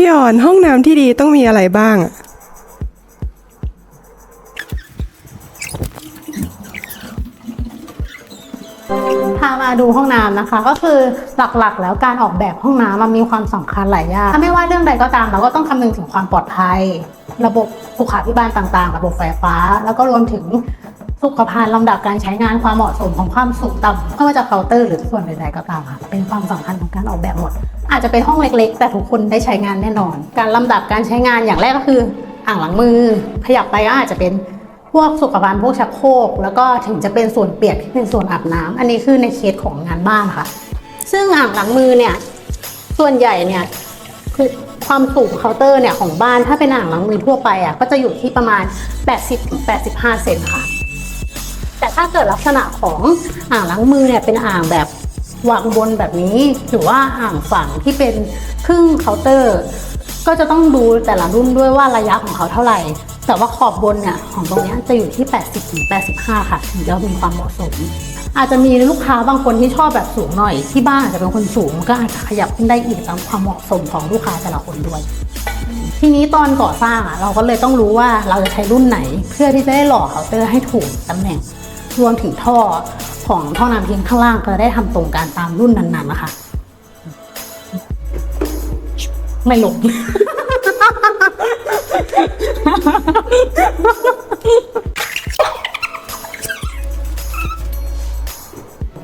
พี่อ่อนห้องน้ำที่ดีต้องมีอะไรบ้างอะพามาดูห้องน้ำนะคะ ก็คือหลักๆ แล้วการออกแบบห้องน้ำมันมีความสำคัญหลายอย่างถ้าไม่ว่าเรื่องใดก็ตามเราก็ต้องคำนึงถึงความปลอดภัย ระบบสุขาภิบาลต่างๆ ระบบไฟฟ้า แล้วก็รวมถึง สุขภัณฑ์ลำดับการใช้งานความเหมาะสมของความสูงต่ำไม่ว่าจะเคาน์เตอร์หรือส่วนใดๆก็ตามค่ะเป็นความสำคัญของการออกแบบหมด อาจจะเป็นห้องเล็กๆ แต่ทุกคนได้ใช้งานแน่นอน การลำดับการใช้งานอย่างแรกก็คืออ่างล้างมือ ขยับไปก็อาจจะเป็นพวกสุขภัณฑ์พวกชักโครกแล้วก็ถึงจะเป็นส่วนเปียกที่เป็นส่วนอาบน้ำอันนี้คือในเคสของงานบ้านค่ะ ซึ่งอ่างล้างมือเนี่ยส่วนใหญ่เนี่ยคือความสูงเคาน์เตอร์เนี่ยของบ้านถ้าเป็นอ่างล้างมือทั่วไปอะก็จะอยู่ที่ประมาณ 80-85 เซนค่ะ แต่ถ้าเกิดลักษณะของอ่างล้างมือเนี่ยเป็นอ่างแบบวางบนแบบนี้หรือว่าอ่างฝังที่เป็นครึ่งเคาน์เตอร์ ก็จะต้องดูแต่ละรุ่นด้วยว่าระยะของเขาเท่าไหร่ แต่ว่าขอบบนเนี่ยของตรงนี้จะอยู่ที่ 80ถึง85 ค่ะถึงจะมีความเหมาะสม อาจจะมีลูกค้าบางคนที่ชอบแบบสูงหน่อย ที่บ้านอาจจะเป็นคนสูง ก็อาจจะขยับขึ้นได้อีกตามความเหมาะสมของลูกค้าแต่ละคนด้วยทีนี้ตอนก่อสร้างอะเราก็เลยต้องรู้ว่าเราจะใช้รุ่นไหน เพื่อที่จะได้หล่อเคาน์เตอร์ให้ถูกตำแหน่ง รวมถึงท่อของท่อน้ำทิ้งข้างล่างก็ได้ทำตรงการตามรุ่นนั้นๆนะคะ ไม่หลง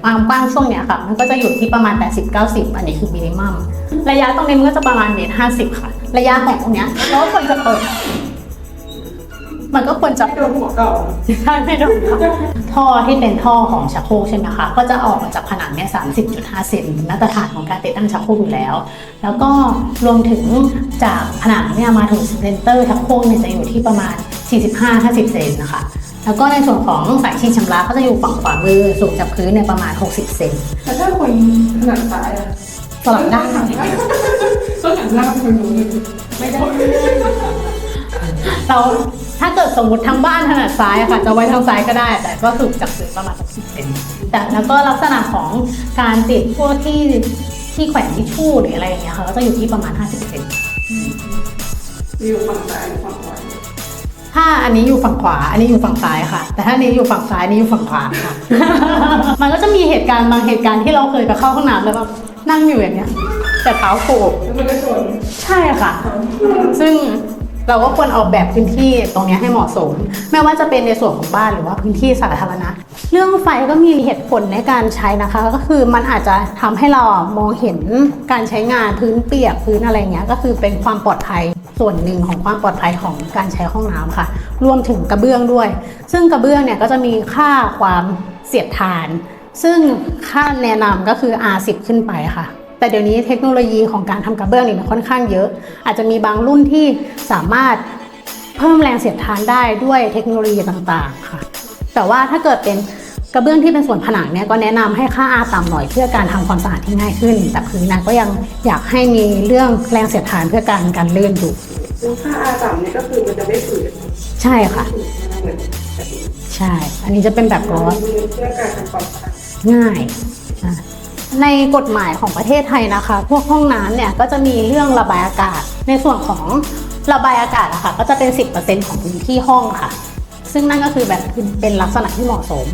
ความกว้างช่วงเนี้ยค่ะ มันก็จะอยู่ที่ประมาณ 80-90 อันนี้คือมินิมัม ระยะตรงนี้มันก็จะประมาณเมตรห้าสิบค่ะ ระยะของตรงเนี้ยเราก็ควรจะเปิด มันก็ควรจะโดนหัวเก่าใช่ไม่โดนค่ะท่อที่เป็นท่อของชักโครกใช่ไหมคะ ก็จะออกมาจากผนังเนี่ย30.5เซนมาตรฐานของการติดตั้งชักโครกอยู่แล้ว แล้วก็รวมถึงจากผนังเนี่ยมาถึงเซนเตอร์ชักโครกเนี่ยจะอยู่ที่ประมาณ 45-50 เซนนะคะ แล้วก็ในส่วนของสายชีดชำระก็จะอยู่ฝั่งขวามือสูงจากพื้นเนี่ยประมาณ 60 เซนแต่ถ้าคนถนัดซ้ายอะสลับด้านต้องหันหน้าไปทางนู้นเลยไม่ได้เรา ถ้าเกิดสมมติทางบ้านถนัดซ้ายอะค่ะจะไว้ทางซ้ายก็ได้ แต่ก็สูงจากพื้นประมาณสักสิบเซนแต่แล้วก็ลักษณะของการติดพวกที่ที่แขวนทิชชู่หรืออะไรอย่างเงี้ยค่ะก็จะอยู่ที่ประมาณ 50เซนอยู่ฝั่งซ้ายฝั่งขวาถ้าอันนี้อยู่ฝั่งขวา อันนี้อยู่ฝั่งซ้ายค่ะ แต่ถ้าอันนี้อยู่ฝั่งซ้ายอันนี้อยู่ฝั่งขวาค่ะ มันก็จะมีเหตุการณ์บางเหตุการณ์ที่เราเคยไปเข้าห้องน้ำแล้วแบบนั่งอยู่อย่างเงี้ย แต่เท้าโผล่แล้วมันก็ชนใช่ค่ะ ซึ่ง เราก็ควรออกแบบพื้นที่ตรงนี้ให้เหมาะสม ไม่ว่าจะเป็นในส่วนของบ้านหรือว่าพื้นที่สาธารณะ เรื่องไฟก็มีเหตุผลในการใช้นะคะ ก็คือมันอาจจะทำให้เรามองเห็นการใช้งานพื้นเปียกพื้นอะไรเงี้ยก็คือเป็นความปลอดภัยส่วนหนึ่งของความปลอดภัยของการใช้ห้องน้ำค่ะ รวมถึงกระเบื้องด้วย ซึ่งกระเบื้องเนี่ยก็จะมีค่าความเสียดทาน ซึ่งค่าแนะนำก็คือ R10 ขึ้นไปค่ะ แต่เดี๋ยวนี้เทคโนโลยีของการทำกระเบื้องนี่มันค่อนข้างเยอะ อาจจะมีบางรุ่นที่สามารถเพิ่มแรงเสียดทานได้ด้วยเทคโนโลยีต่างๆค่ะ แต่ว่าถ้าเกิดเป็นกระเบื้องที่เป็นส่วนผนังเนี่ยก็แนะนำให้ค่า R ต่ำหน่อยเพื่อการทำความสะอาดที่ง่ายขึ้น แต่พื้นนะก็ยังอยากให้มีเรื่องแรงเสียดทานเพื่อการการลื่นอยู่ซึ่งค่าอาต่ำเนี่ยก็คือมันจะไม่ฝืนใช่ค่ะเหมือนแบบใช่ อันนี้จะเป็นแบบร้อนเพื่อการทำความสะอาดง่ายอะ ในกฎหมายของประเทศไทยนะคะ พวกห้องน้ำเนี่ยก็จะมีเรื่องระบายอากาศ ในส่วนของระบายอากาศอะค่ะก็จะเป็น 10%ของพื้นที่ห้องค่ะ ซึ่งนั่นก็คือแบบเป็นลักษณะที่เหมาะสม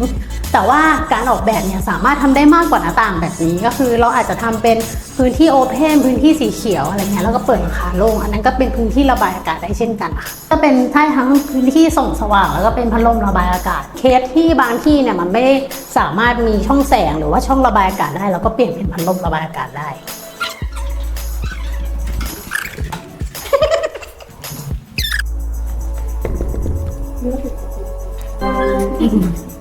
แต่ว่าการออกแบบเนี่ยสามารถทำได้มากกว่าหน้าต่างแบบนี้ ก็คือเราอาจจะทำเป็นพื้นที่โอเพนพื้นที่สีเขียวอะไรเงี้ยแล้วก็เปิดหลังคาโล่งอันนั้นก็เป็นพื้นที่ระบายอากาศได้เช่นกันค่ะก็เป็นใช่ทั้งพื้นที่ส่องสว่าง แล้วก็เป็นพัดลมระบายอากาศ เคสที่บางที่เนี่ยมันไม่ได้สามารถมีช่องแสงหรือว่าช่องระบายอากาศได้เราก็เปลี่ยนเป็นพัดลมระบายอากาศได้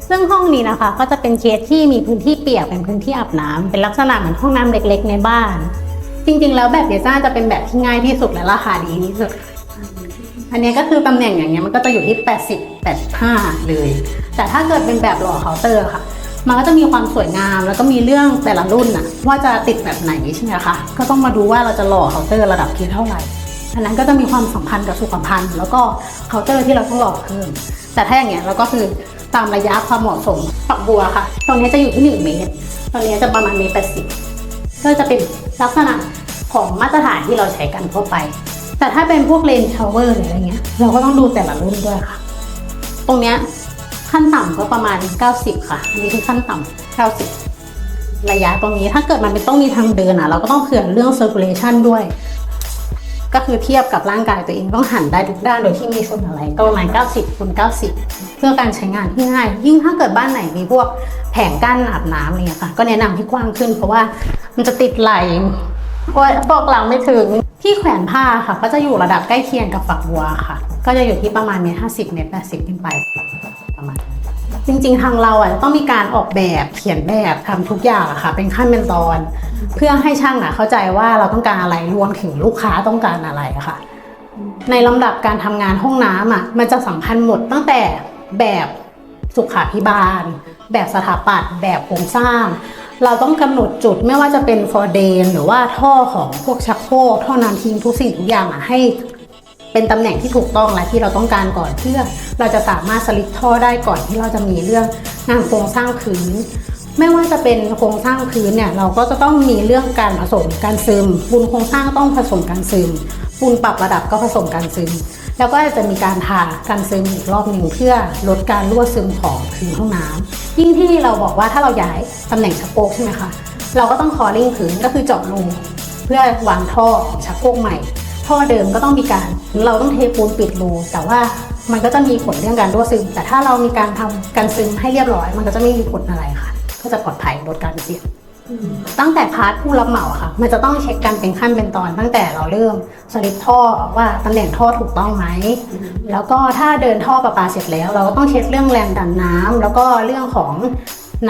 ซึ่งห้องนี้นะคะก็จะเป็นเคสที่มีพื้นที่เปียกเป็นพื้นที่อาบน้ำเป็นลักษณะเหมือนห้องน้ำเล็ก ๆ ในบ้าน จริง ๆ แล้วแบบเดซ่าจะเป็นแบบที่ง่ายที่สุดและราคาดีที่สุด อันนี้ก็คือตำแหน่งอย่างเงี้ยมันก็จะอยู่ที่ 80 85 เลย แต่ถ้าเกิดเป็นแบบหล่อเคาน์เตอร์ค่ะมันก็จะมีความสวยงามแล้วก็มีเรื่องแต่ละรุ่นน่ะว่าจะติดแบบไหนใช่ไหมคะก็ต้องมาดูว่าเราจะหล่อเคาน์เตอร์ระดับที่เท่าไหร่อันนั้นก็จะมีความสัมพันธ์กับสุขภัณฑ์แล้วก็เคาน์เตอร์ที่เราต้องหล่อเพิ่มแต่ถ้าอย่างเงี้ยเราก็คือ ตามระยะความเหมาะสมฝักบัวค่ะ ตรงนี้จะอยู่ที่ 1 เมตร ตรงนี้จะประมาณเมตรแปดสิบก็จะเป็นลักษณะของมาตรฐานที่เราใช้กันทั่วไป แต่ถ้าเป็นพวกเลนชาวเวอร์หรืออะไรเงี้ย เราก็ต้องดูแต่ละรุ่นด้วยค่ะ ตรงเนี้ยขั้นต่ำก็ประมาณ 90 ค่ะ อันนี้คือขั้นต่ำ90 ระยะตรงนี้ถ้าเกิดมันเป็นต้องมีทางเดินอะ เราก็ต้องเผื่อเรื่อง circulation ด้วย ก็คือเทียบกับร่างกายตัวเองต้องหันได้ทุกด้านโดยที่ไม่ชนอะไรก็ประมาณ 90คูณ90 เพื่อการใช้งานที่ง่าย ยิ่งถ้าเกิดบ้านไหนมีพวกแผงกั้นอาบน้ำอะไรเงี้ยค่ะก็แนะนำให้กว้างขึ้น เพราะว่ามันจะติดไหลบอกหลังไม่ถึงที่แขวนผ้าค่ะ ก็จะอยู่ระดับใกล้เคียงกับฝักบัวค่ะ ก็จะอยู่ที่ประมาณเมตรห้าสิบเมตรแปดสิบขึ้นไปประมาณจริงๆ ทางเราอะต้องมีการออกแบบเขียนแบบทำทุกอย่างค่ะ เป็นขั้นเป็นตอน เพื่อให้ช่างอะเข้าใจว่าเราต้องการอะไรรวมถึงลูกค้าต้องการอะไรค่ะ ในลำดับการทำงานห้องน้ำอะมันจะสำคัญหมดตั้งแต่แบบสุขาพิบาล แบบสถาปัตย์แบบโครงสร้าง เราต้องกำหนดจุดไม่ว่าจะเป็นฟอร์เดนหรือว่าท่อของพวกชักโครกท่อน้ำทิ้งทุกสิ่งทุกอย่างอะให้เป็นตำแหน่งที่ถูกต้องและที่เราต้องการก่อนเพื่อ เราจะสามารถสลิปท่อได้ก่อนที่เราจะมีเรื่องงานโครงสร้างพื้น ไม่ว่าจะเป็นโครงสร้างพื้นเนี่ยเราก็จะต้องมีเรื่องการผสมการซึมปูนโครงสร้างต้องผสมการซึมปูนปรับระดับก็ผสมการซึม แล้วก็จะมีการทาการซึมอีกรอบหนึ่งเพื่อลดการรั่วซึมของพื้นห้องน้ำยิ่งที่เราบอกว่าถ้าเราย้ายตำแหน่งชักโครกใช่ไหมคะเราก็ต้องคอริ่งพื้นก็คือเจาะรูเพื่อวางท่อชักโครกใหม่ท่อเดิมก็ต้องมีการเราต้องเทปูนปิดรูแต่ว่ามันก็จะมีผลเรื่องการรั่วซึม แต่ถ้าเรามีการทำการซึมให้เรียบร้อย มันก็จะไม่มีผลอะไรค่ะ ก็จะปลอดภัยลดการเสี่ยงตั้งแต่พาร์ทผู้รับเหมาอะค่ะ มันจะต้องเช็คกันเป็นขั้นเป็นตอน ตั้งแต่เราเริ่มสลิปท่อว่าตำแหน่งท่อถูกต้องไหม แล้วก็ถ้าเดินท่อประปาเสร็จแล้ว เราก็ต้องเช็คเรื่องแรงดันน้ำแล้วก็เรื่องของ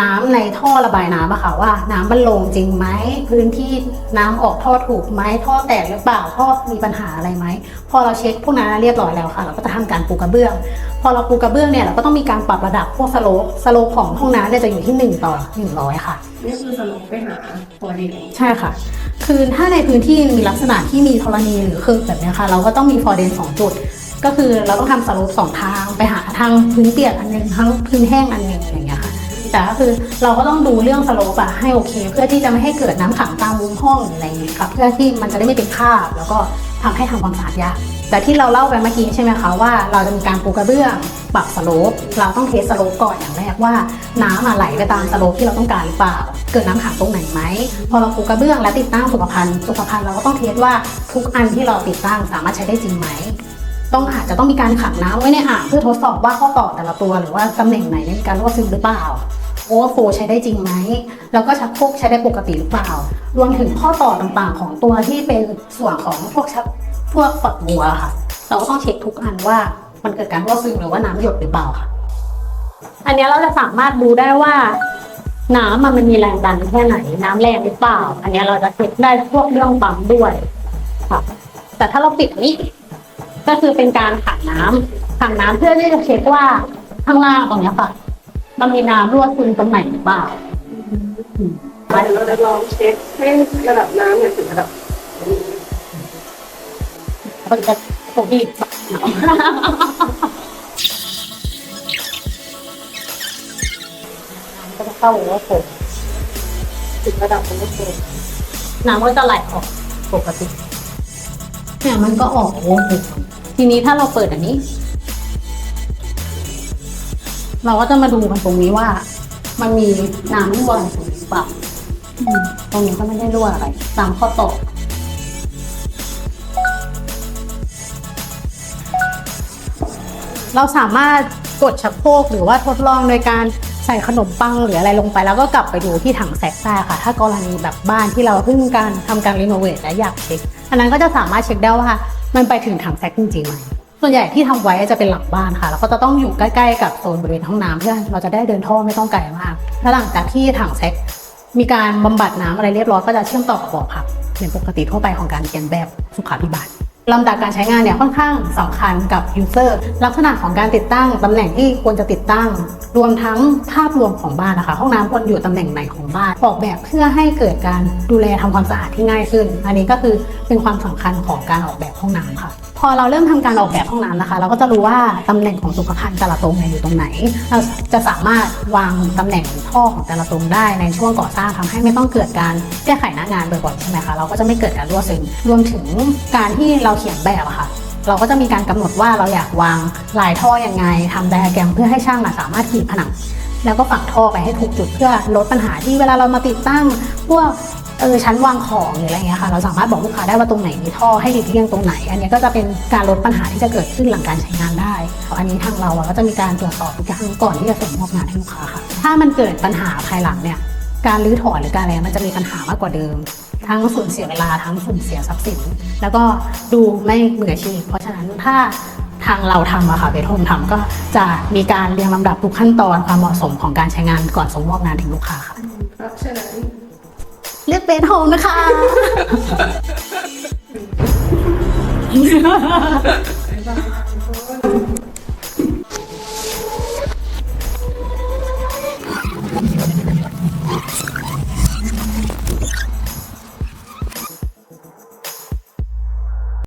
น้ำในท่อระบายน้ำอะค่ะว่า น้ำมันลงจริงไหมพื้นที่น้ำออกท่อถูกไหมท่อแตกหรือเปล่าท่อมีปัญหาอะไรไหมพอเราเช็คพวกนั้นเรียบร้อยแล้วค่ะ เราก็จะทำการปูกระเบื้อง พอเราปูกระเบื้องเนี่ยเราก็ต้องมีการปรับระดับพวกสโลปสโลปของห้องน้ำเนี่ยจะอยู่ที่ 1 ต่อ 100 ค่ะนี่คือสรุปไปหาตัวเองใช่ค่ะ คือถ้าในพื้นที่มีลักษณะที่มีธรณีหรือคือแบบเนี้ยค่ะ เราก็ต้องมีฟอร์เดนสองจุดก็คือเราต้องทำสโลปสองทางไปหาทางพื้นเปียกอันหนึงทั้งพื้นแห้งอันหนึงอย่างเงี้ยค่ะ แต่ก็คือเราก็ต้องดูเรื่องสโลปอะให้โอเค เพื่อที่จะไม่ให้เกิดน้ำขังตามมุมห้องอะไรอย่างเงี้ยค่ะเพื่อที่มันจะได้ไม่เป็นคราบแล้วก็ทำให้ทำความสะอาดยากแต่ที่เราเล่าไปเมื่อกี้ใช่ไหมคะว่าเราจะมีการปูกระเบื้องปรับสโลปเราต้องเทสสโลปก่อนอย่างแรกว่า น้ำไหลไปตามสโลปที่เราต้องการหรือเปล่า เกิดน้ำขังตรงไหนไหมพอเราปูกระเบื้องและติดตั้งสุขภัณฑ์สุขภัณฑ์เราก็ต้องเทสว่าทุกอันที่เราติดตั้งสามารถใช้ได้จริงไหมต้องอาจจะต้องมีการขังน้ำไว้ในอ่างเพื่อทดสอบว่าข้อต่อแต่ละตัวหรือว่าตำแหน่งไหนมีการรั่วซึมหรือเปล่า โอเวอร์โฟใช้ได้จริงไหม แล้วก็ชักโครกใช้ได้ปกติหรือเปล่า รวมถึงข้อต่อต่างๆของตัวที่เป็นส่วนของพวกชักพวกฝักบัวค่ะ เราก็ต้องเช็คทุกอันว่ามันเกิดการรั่วซึมหรือว่าน้ำหยดหรือเปล่าค่ะ อันนี้เราจะสามารถดูได้ว่า น้ำมันมีแรงดันแค่ไหน น้ำแรงหรือเปล่า อันนี้เราจะเช็คได้พวกเรื่องปั๊มด้วยค่ะแต่ถ้าเราปิดนี้ ก็คือเป็นการขังน้ำขังน้ำเพื่อที่จะเช็คว่าข้างล่างตรงนี้ค่ะ มันมีน้ำรั่วซึมตรงไหนหรือเปล่าเดี๋ยวเราจะลองเช็คให้ระดับน้ำเนี่ยถึงระดับก็จะโอ้ดีก็จะเข้าโอเวอร์โฟลว์ถึงระดับโอเวอร์โฟลว์น้ำก็จะไหลออกปกติเนี่ยมันก็ออกโอเวอร์โฟลว์ทีนี้ถ้าเราเปิดอันนี้ เราก็จะมาดูกันตรงนี้ว่า มันมีน้ำรั่วอะไรตรงนี้หรือเปล่าอืมตรงนี้ก็ไม่ได้รั่วอะไร ตามข้อต่อเราสามารถกดชักโครกหรือว่าทดลองโดยการใส่ขนมปังหรืออะไรลงไป แล้วก็กลับไปดูที่ถังแซกได้ค่ะ ถ้ากรณีแบบบ้านที่เราเพิ่งการทำการรีโนเวทและอยากเช็ค อันนั้นก็จะสามารถเช็คได้ว่า มันไปถึงถังแซกจริงๆไหม ส่วนใหญ่ที่ทำไว้จะเป็นหลังบ้านค่ะ แล้วก็จะต้องอยู่ใกล้ๆกับโซนบริเวณห้องน้ำเพื่อเราจะได้เดินท่อไม่ต้องไกลมากและหลังจากที่ถังแซกมีการบำบัดน้ำอะไรเรียบร้อยก็จะเชื่อมต่อกับบ่อพักเป็นปกติทั่วไปของการเรียนแบบสุขาภิบาล ลำดับการใช้งานเนี่ยค่อนข้างสำคัญกับยูเซอร์ลักษณะของการติดตั้งตำแหน่งที่ควรจะติดตั้ง รวมทั้งภาพรวมของบ้านนะคะ ห้องน้ำควรอยู่ตำแหน่งไหนของบ้าน ออกแบบเพื่อให้เกิดการดูแลทำความสะอาดที่ง่ายขึ้น อันนี้ก็คือเป็นความสำคัญของการออกแบบห้องน้ำค่ะพอเราเริ่มทำการออกแบบห้องน้ำนะคะ เราก็จะรู้ว่าตำแหน่งของสุขภัณฑ์แต่ละตรงอยู่ตรงไหน เราจะสามารถวางตำแหน่งท่อของแต่ละตรงได้ในช่วงก่อสร้างทำให้ไม่ต้องเกิดการแก้ไขหน้างานบ่อยๆใช่ไหมคะเราก็จะไม่เกิดการรั่วซึมรวมถึงการที่เราเขียนแบบอะค่ะ เราก็จะมีการกำหนดว่าเราอยากวางลายท่อยังไงทำไดอะแกรมเพื่อให้ช่างสามารถขีดผนัง แล้วก็ฝังท่อไปให้ถูกจุดเพื่อลดปัญหาที่เวลาเรามาติดตั้งพวกเออชั้นวางของหรืออะไรเงี้ยค่ะ เราสามารถบอกลูกค้าได้ว่าตรงไหนมีท่อให้หลีกเลี่ยงตรงไหน อันนี้ก็จะเป็นการลดปัญหาที่จะเกิดขึ้นหลังการใช้งานได้ อันนี้ทางเราก็จะมีการตรวจสอบทุกอย่างก่อนที่จะส่งมอบงานให้ลูกค้าค่ะ ถ้ามันเกิดปัญหาภายหลังเนี่ยการรื้อถอนหรือการอะไรมันจะมีปัญหามากกว่าเดิม ทั้งสูญเสียเวลาทั้งสูญเสียทรัพย์สิน แล้วก็ดูไม่มืออาชีพเพราะฉะนั้นถ้าทางเราทำอะค่ะเบทโฮมทำก็จะมีการเรียงลำดับทุกขั้นตอนความเหมาะสมของการใช้งานก่อนส่งมอบงานถึงลูกค้าค่ะเพราะฉะนั้นเลือกเบทโฮมนะคะ บ๊ายบาย